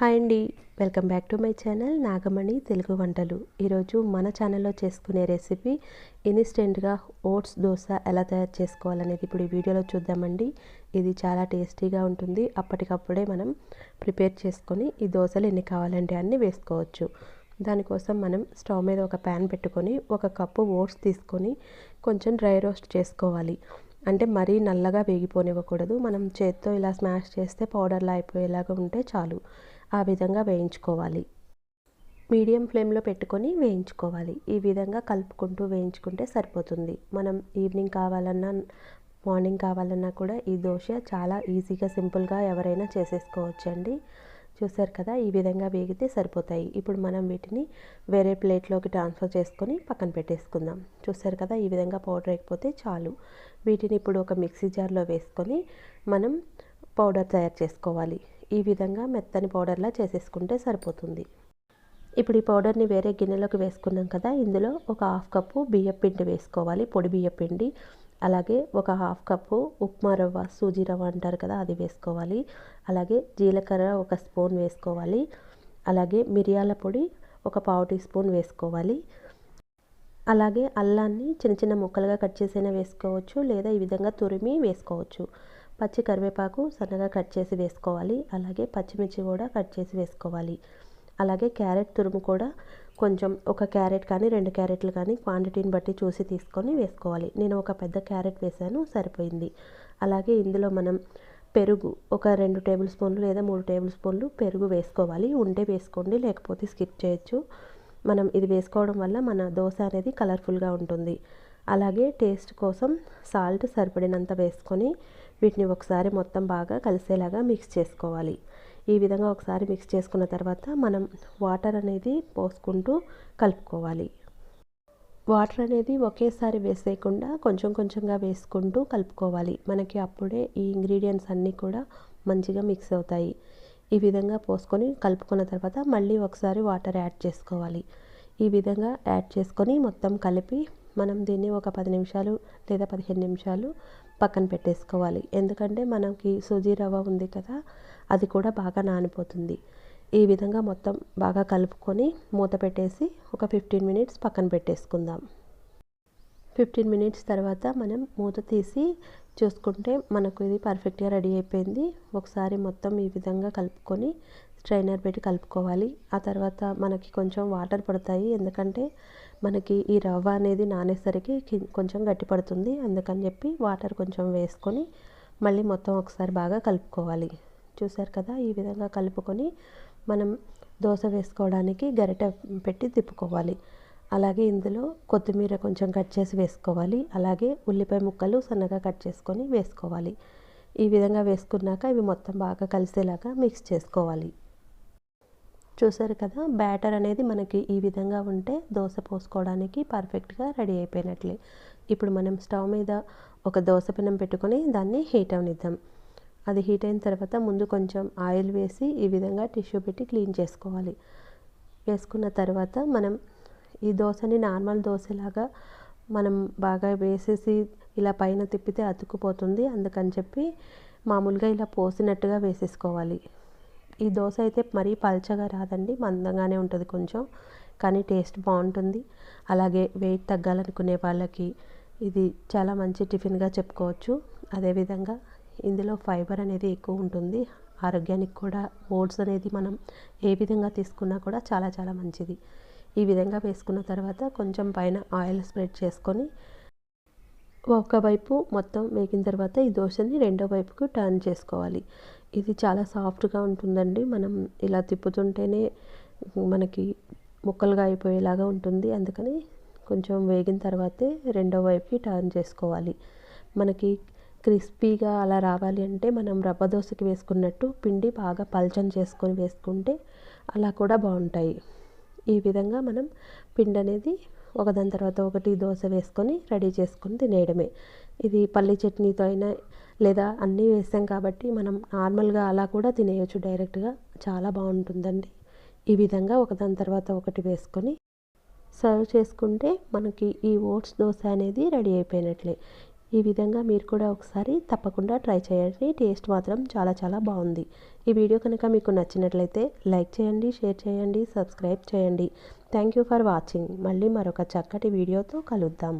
Hi అండి. Welcome back to my channel Nagamani Telugu వంటలు. ఈరోజు మన ఛానల్లో చేసుకునే రెసిపీ ఇన్స్టెంట్గా ఓట్స్ దోశ ఎలా తయారు చేసుకోవాలనేది ఇప్పుడు ఈ వీడియోలో చూద్దామండి. ఇది చాలా టేస్టీగా ఉంటుంది. అప్పటికప్పుడే మనం ప్రిపేర్ చేసుకొని ఈ దోశలు ఎన్ని కావాలంటే అన్ని వేసుకోవచ్చు. దానికోసం మనం స్టవ్ మీద ఒక ప్యాన్ పెట్టుకొని ఒక కప్పు ఓట్స్ తీసుకొని కొంచెం డ్రై రోస్ట్ చేసుకోవాలి. అంటే మరీ నల్లగా వేగిపోనివ్వకూడదు. మనం చేత్తో ఇలా స్మాష్ చేస్తే పౌడర్లా అయిపోయేలాగా ఉంటే చాలు. ఆ విధంగా వేయించుకోవాలి. మీడియం ఫ్లేమ్లో పెట్టుకొని వేయించుకోవాలి. ఈ విధంగా కలుపుకుంటూ వేయించుకుంటే సరిపోతుంది. మనం ఈవినింగ్ కావాలన్నా మార్నింగ్ కావాలన్నా కూడా ఈ దోశ చాలా ఈజీగా సింపుల్గా ఎవరైనా చేసేసుకోవచ్చండి. చూసారు కదా ఈ విధంగా వేగితే సరిపోతాయి. ఇప్పుడు మనం వీటిని వేరే ప్లేట్లోకి ట్రాన్స్ఫర్ చేసుకొని పక్కన పెట్టేసుకుందాం. చూసారు కదా ఈ విధంగా పౌడర్ అయిపోతే చాలు. వీటిని ఇప్పుడు ఒక మిక్సీ జార్లో వేసుకొని మనం పౌడర్ తయారు చేసుకోవాలి. ఈ విధంగా మెత్తని పౌడర్లా చేసేసుకుంటే సరిపోతుంది. ఇప్పుడు ఈ పౌడర్ని వేరే గిన్నెలోకి వేసుకున్నాం కదా ఇందులో ఒక హాఫ్ కప్పు బియ్యం పిండి వేసుకోవాలి. పొడి బియ్యం పిండి అలాగే ఒక హాఫ్ కప్పు ఉప్మా రవ్వ సూజీ రవ్వ అంటారు కదా అది వేసుకోవాలి. అలాగే జీలకర్ర ఒక స్పూన్ వేసుకోవాలి. అలాగే మిరియాల పొడి ఒక పావు టీ స్పూన్ వేసుకోవాలి. అలాగే అల్లాన్ని చిన్న చిన్న ముక్కలుగా కట్ చేసైనా వేసుకోవచ్చు లేదా ఈ విధంగా తురిమి వేసుకోవచ్చు. పచ్చి కరివేపాకు సన్నగా కట్ చేసి వేసుకోవాలి. అలాగే పచ్చిమిర్చి కూడా కట్ చేసి వేసుకోవాలి. అలాగే క్యారెట్ తురుము కూడా కొంచెం ఒక క్యారెట్ కానీ రెండు క్యారెట్లు కానీ క్వాంటిటీని బట్టి చూసి తీసుకొని వేసుకోవాలి. నేను ఒక పెద్ద క్యారెట్ వేసాను సరిపోయింది. అలాగే ఇందులో మనం పెరుగు ఒక రెండు టేబుల్ స్పూన్లు లేదా మూడు టేబుల్ స్పూన్లు పెరుగు వేసుకోవాలి. ఉంటే వేసుకోండి లేకపోతే స్కిప్ చేయొచ్చు. మనం ఇది వేసుకోవడం వల్ల మన దోశ అనేది కలర్ఫుల్గా ఉంటుంది. అలాగే టేస్ట్ కోసం సాల్ట్ సరిపడినంత వేసుకొని వీటిని ఒకసారి మొత్తం బాగా కలిసేలాగా మిక్స్ చేసుకోవాలి. ఈ విధంగా ఒకసారి మిక్స్ చేసుకున్న తర్వాత మనం వాటర్ అనేది పోసుకుంటూ కలుపుకోవాలి. వాటర్ అనేది ఒకేసారి వేసేయకుండా కొంచెం కొంచెంగా వేసుకుంటూ కలుపుకోవాలి. మనకి అప్పుడే ఈ ఇంగ్రీడియంట్స్ అన్నీ కూడా మంచిగా మిక్స్ అవుతాయి. ఈ విధంగా పోసుకొని కలుపుకున్న తర్వాత మళ్ళీ ఒకసారి వాటర్ యాడ్ చేసుకోవాలి. ఈ విధంగా యాడ్ చేసుకొని మొత్తం కలిపి మనం దీన్ని ఒక పది నిమిషాలు లేదా పదిహేను నిమిషాలు పక్కన పెట్టేసుకోవాలి. ఎందుకంటే మనకి సూజీ రవ్వ ఉంది కదా అది కూడా బాగా నానిపోతుంది. ఈ విధంగా మొత్తం బాగా కలుపుకొని మూత పెట్టేసి ఒక ఫిఫ్టీన్ మినిట్స్ పక్కన పెట్టేసుకుందాం. ఫిఫ్టీన్ మినిట్స్ తర్వాత మనం మూత తీసి చూసుకుంటే మనకు ఇది పర్ఫెక్ట్గా రెడీ అయిపోయింది. ఒకసారి మొత్తం ఈ విధంగా కలుపుకొని స్ట్రైనర్ పెట్టి కలుపుకోవాలి. ఆ తర్వాత మనకి కొంచెం వాటర్ పడతాయి. ఎందుకంటే మనకి ఈ రవ్వ అనేది నానేసరికి కొంచెం గట్టి పడుతుంది. అందుకని చెప్పి వాటర్ కొంచెం వేసుకొని మళ్ళీ మొత్తం ఒకసారి బాగా కలుపుకోవాలి. చూసారు కదా? ఈ విధంగా కలుపుకొని మనం దోశ వేసుకోవడానికి గరిటె పెట్టి తిప్పుకోవాలి. అలాగే ఇందులో కొత్తిమీర కొంచెం కట్ చేసి వేసుకోవాలి. అలాగే ఉల్లిపాయ ముక్కలు సన్నగా కట్ చేసుకొని వేసుకోవాలి. ఈ విధంగా వేసుకున్నాక ఇవి మొత్తం బాగా కలిసేలాగా మిక్స్ చేసుకోవాలి. చూసారు కదా బ్యాటర్ అనేది మనకి ఈ విధంగా ఉంటే దోశ పోసుకోవడానికి పర్ఫెక్ట్గా రెడీ అయిపోయినట్లే. ఇప్పుడు మనం స్టవ్ మీద ఒక దోశ పిన్నం పెట్టుకొని దాన్ని హీట్ అవనిద్దాం. అది హీట్ అయిన తర్వాత ముందు కొంచెం ఆయిల్ వేసి ఈ విధంగా టిష్యూ పెట్టి క్లీన్ చేసుకోవాలి. వేసుకున్న తర్వాత మనం ఈ దోశని నార్మల్ దోశలాగా మనం బాగా వేసేసి ఇలా పైన తిప్పితే అతుక్కుపోతుంది. అందుకని చెప్పి మామూలుగా ఇలా పోసినట్టుగా వేసేసుకోవాలి. ఈ దోశ అయితే మరీ పల్చగా రాదండి మందంగానే ఉంటుంది కొంచెం కానీ టేస్ట్ బాగుంటుంది. అలాగే వెయిట్ తగ్గాలనుకునే వాళ్ళకి ఇది చాలా మంచి టిఫిన్గా చెప్పుకోవచ్చు. అదేవిధంగా ఇందులో ఫైబర్ అనేది ఎక్కువ ఉంటుంది. ఆరోగ్యానికి కూడా ఓట్స్ అనేది మనం ఏ విధంగా తీసుకున్నా కూడా చాలా చాలా మంచిది. ఈ విధంగా వేసుకున్న తర్వాత కొంచెం పైన ఆయిల్ స్ప్రెడ్ చేసుకొని ఒకవైపు మొత్తం వేగిన తర్వాత ఈ దోశని రెండో వైపుకు టర్న్ చేసుకోవాలి. ఇది చాలా సాఫ్ట్గా ఉంటుందండి. మనం ఇలా తిప్పుతుంటేనే మనకి ముక్కలుగా అయిపోయేలాగా ఉంటుంది. అందుకని కొంచెం వేగిన తర్వాతే రెండో వైపుకి టర్న్ చేసుకోవాలి. మనకి క్రిస్పీగా అలా రావాలి అంటే మనం రవ్వ దోశకి వేసుకున్నట్టు పిండి బాగా పల్చం చేసుకొని వేసుకుంటే అలా కూడా బాగుంటాయి. ఈ విధంగా మనం పిండి అనేది ఒకదాని తర్వాత ఒకటి దోశ వేసుకొని రెడీ చేసుకొని తినేయడమే. ఇది పల్లి చట్నీతో అయినా లేదా అన్నీ వేసాం కాబట్టి మనం నార్మల్గా అలా కూడా తినేయచ్చు డైరెక్ట్గా. చాలా బాగుంటుందండి. ఈ విధంగా ఒకదాని తర్వాత ఒకటి వేసుకొని సర్వ్ చేసుకుంటే మనకి ఈ ఓట్స్ దోశ అనేది రెడీ అయిపోయినట్లే. ఈ విధంగా మీరు కూడా ఒకసారి తప్పకుండా ట్రై చేయండి. టేస్ట్ మాత్రం చాలా చాలా బాగుంది. ఈ వీడియో కనుక మీకు నచ్చినట్లయితే లైక్ చేయండి షేర్ చేయండి సబ్స్క్రైబ్ చేయండి. Thank you for watching. మళ్ళీ మరొక చక్కటి వీడియోతో కలుద్దాం.